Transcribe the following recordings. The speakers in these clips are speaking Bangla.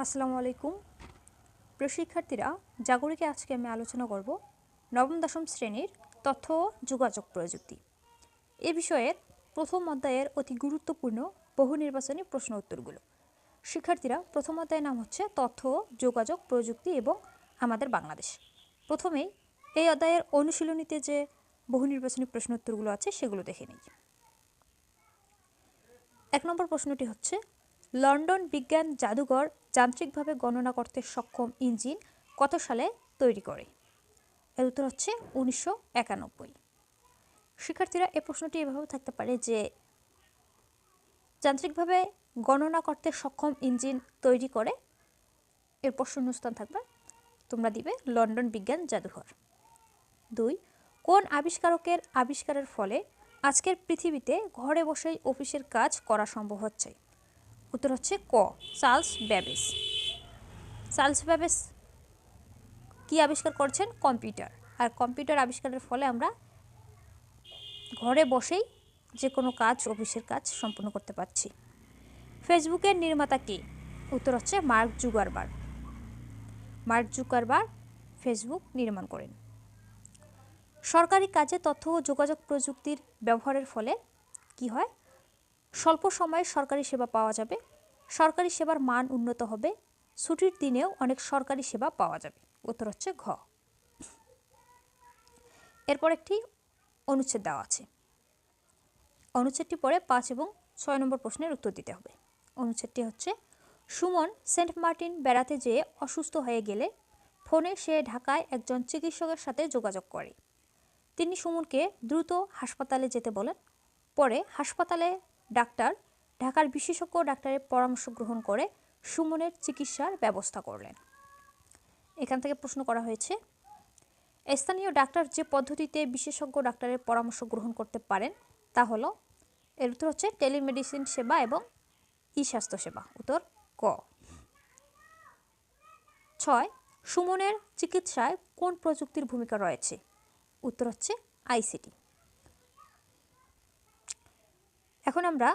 আসসালামু আলাইকুম। প্রিয় শিক্ষার্থীরা জাগরিকে আজকে আমি আলোচনা করব নবম, দশম শ্রেণির তথ্য ও যোগাযোগ প্রযুক্তি। এ বিষয়ের প্রথম অধ্যায়ের অতি গুরুত্বপূর্ণ বহু নির্বাচনী প্রশ্ন উত্তরগুলো। শিক্ষার্থীরা, প্রথম অধ্যায়ের নাম হচ্ছে তথ্য ও যোগাযোগ প্রযুক্তি এবং আমাদের বাংলাদেশ। প্রথমেই এই অধ্যায়ের অনুশীলনীতে যে বহু নির্বাচনী প্রশ্ন উত্তরগুলো আছে, সেগুলো দেখে নিই। এক নম্বর প্রশ্নটি হচ্ছে লন্ডন বিজ্ঞান জাদুঘর যান্ত্রিকভাবে গণনা করতে সক্ষম ইঞ্জিন কত সালে তৈরি করে? এর উত্তর হচ্ছে উনিশশো একানব্বই। শিক্ষার্থীরা এ প্রশ্নটি এভাবে থাকতে পারে যে, যান্ত্রিকভাবে গণনা করতে সক্ষম ইঞ্জিন তৈরি করে? এরপর শূন্যস্থান থাকবে, তোমরা দিবে লন্ডন বিজ্ঞান জাদুঘর। দুই, কোন আবিষ্কারকের আবিষ্কারের ফলে আজকের পৃথিবীতে ঘরে বসেই অফিসের কাজ করা সম্ভব হচ্ছে? উত্তর হচ্ছে ক। চার্লস ব্যাবেস চার্লস ব্যাবেস কি আবিষ্কার করছেন? কম্পিউটার। আর কম্পিউটার আবিষ্কারের ফলে আমরা ঘরে বসেই যে কোনো কাজ, অফিসের কাজ সম্পন্ন করতে পারছি। ফেসবুকের নির্মাতা কে? উত্তর হচ্ছে Mark Zuckerberg Mark Zuckerberg Facebook নির্মাণ করেন। সরকারি কাজে তথ্য ও যোগাযোগ প্রযুক্তির ব্যবহারের ফলে কি হয়? স্বল্প সময়ে সরকারি সেবা পাওয়া যাবে। সরকারি সেবার মান উন্নত হবে। ছুটির দিনেও অনেক সরকারি সেবা পাওয়া যাবে। উত্তর হচ্ছে ঘ। এরপর একটি অনুচ্ছেদ দেওয়া আছে। অনুচ্ছেদটি পরে পাঁচ এবং ছয় নম্বর প্রশ্নের উত্তর দিতে হবে। অনুচ্ছেদটি হচ্ছে, সুমন সেন্ট মার্টিন বেড়াতে যেয়ে অসুস্থ হয়ে গেলে ফোনে সে ঢাকায় একজন চিকিৎসকের সাথে যোগাযোগ করে। তিনি সুমনকে দ্রুত হাসপাতালে যেতে বলেন। পরে হাসপাতালে ডাক্তার ঢাকার বিশেষজ্ঞ ডাক্তারের পরামর্শ গ্রহণ করে সুমনের চিকিৎসার ব্যবস্থা করলেন। এখান থেকে প্রশ্ন করা হয়েছে, স্থানীয় ডাক্তার যে পদ্ধতিতে বিশেষজ্ঞ ডাক্তারের পরামর্শ গ্রহণ করতে পারেন তা হলো, এর উত্তর হচ্ছে টেলিমেডিসিন সেবা এবং ই স্বাস্থ্য সেবা। উত্তর ক। ছয়, সুমনের চিকিৎসায় কোন প্রযুক্তির ভূমিকা রয়েছে? উত্তর হচ্ছে আইসিটি। এখন আমরা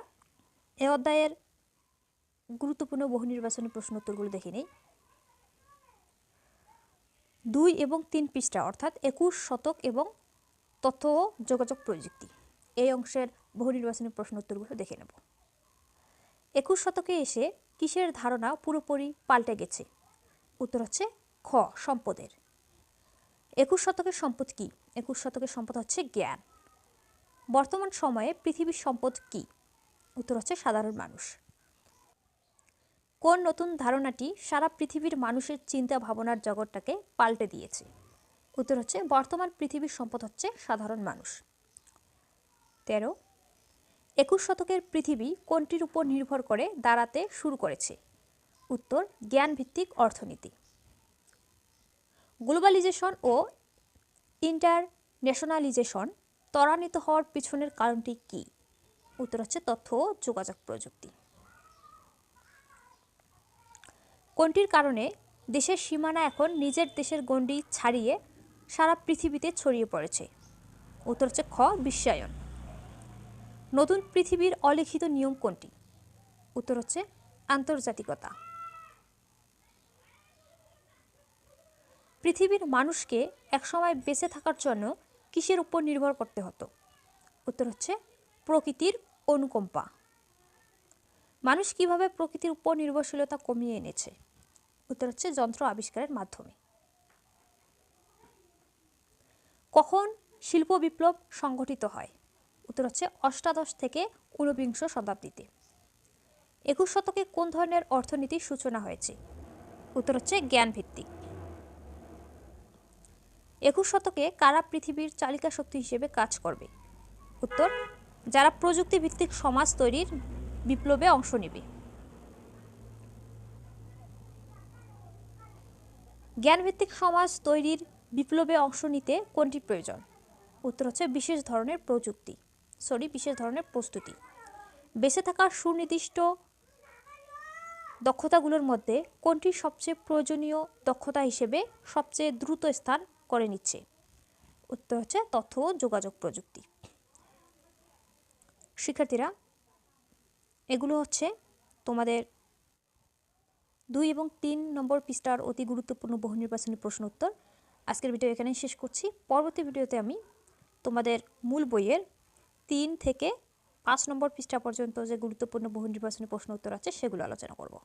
এ অধ্যায়ের গুরুত্বপূর্ণ বহু নির্বাচনী প্রশ্ন উত্তরগুলো দেখে নিই দুই এবং তিন পৃষ্ঠা, অর্থাৎ একুশ শতক এবং তথ্য ও যোগাযোগ প্রযুক্তি। এই অংশের বহু নির্বাচনী প্রশ্ন উত্তরগুলো দেখে নেব। একুশ শতকে এসে কিসের ধারণা পুরোপুরি পাল্টে গেছে? উত্তর হচ্ছে খ, সম্পদের। একুশ শতকের সম্পদ কি? একুশ শতকের সম্পদ হচ্ছে জ্ঞান। বর্তমান সময়ে পৃথিবীর সম্পদ কি? উত্তর হচ্ছে সাধারণ মানুষ। কোন নতুন ধারণাটি সারা পৃথিবীর মানুষের চিন্তা ভাবনার জগৎটাকে পাল্টে দিয়েছে? উত্তর হচ্ছে, বর্তমান পৃথিবীর সম্পদ হচ্ছে সাধারণ মানুষ। তেরো, একুশ শতকের পৃথিবী কোনটির উপর নির্ভর করে দাঁড়াতে শুরু করেছে? উত্তর, জ্ঞানভিত্তিক অর্থনীতি। গ্লোবালিজেশন ও ইন্টারন্যাশনালাইজেশন ত্বরান্বিত হওয়ার পিছনের কারণটি কী? উত্তর হচ্ছে তথ্য ও যোগাযোগ প্রযুক্তি। কোনটির কারণে দেশের সীমানা এখন নিজের দেশের গণ্ডি ছাড়িয়ে সারা পৃথিবীতে ছড়িয়ে পড়েছে? উত্তর হচ্ছে খ, বিশ্বায়ন। নতুন পৃথিবীর অলিখিত নিয়ম কোনটি? উত্তর হচ্ছে আন্তর্জাতিকতা। পৃথিবীর মানুষকে একসময় বেঁচে থাকার জন্য কিসের উপর নির্ভর করতে হতো? উত্তর হচ্ছে প্রকৃতির অনুকম্পা। মানুষ কীভাবে প্রকৃতির উপর নির্ভরশীলতা কমিয়ে এনেছে? উত্তর হচ্ছে যন্ত্র আবিষ্কারের মাধ্যমে। কখন শিল্প বিপ্লব সংগঠিত হয়? উত্তর হচ্ছে অষ্টাদশ থেকে ঊনবিংশ শতাব্দীতে। একুশ শতকে কোন ধরনের অর্থনীতির সূচনা হয়েছে? উত্তর হচ্ছে জ্ঞানভিত্তিক। একুশ শতকে কারা পৃথিবীর চালিকা শক্তি হিসেবে কাজ করবে? উত্তর যারা প্রযুক্তি ভিত্তিক সমাজ তৈরির বিপ্লবে অংশ নেবে। জ্ঞানভিত্তিক সমাজ তৈরির বিপ্লবে অংশ নিতে কোনটি প্রয়োজন? উত্তর হচ্ছে বিশেষ ধরনের প্রযুক্তি। সরি বিশেষ ধরনের প্রস্তুতি। বেঁচে থাকার সুনির্দিষ্ট দক্ষতাগুলোর মধ্যে কোনটি সবচেয়ে প্রয়োজনীয় দক্ষতা হিসেবে সবচেয়ে দ্রুত স্থান করে নিচ্ছে? উত্তর হচ্ছে তথ্য ও যোগাযোগ প্রযুক্তি। শিক্ষার্থীরা, এগুলো হচ্ছে তোমাদের দুই এবং তিন নম্বর পৃষ্ঠার অতি গুরুত্বপূর্ণ বহু নির্বাচনী প্রশ্ন উত্তর। আজকের ভিডিও এখানেই শেষ করছি। পরবর্তী ভিডিওতে আমি তোমাদের মূল বইয়ের তিন থেকে পাঁচ নম্বর পৃষ্ঠা পর্যন্ত যে গুরুত্বপূর্ণ বহু নির্বাচনী প্রশ্ন উত্তর আছে, সেগুলো আলোচনা করব।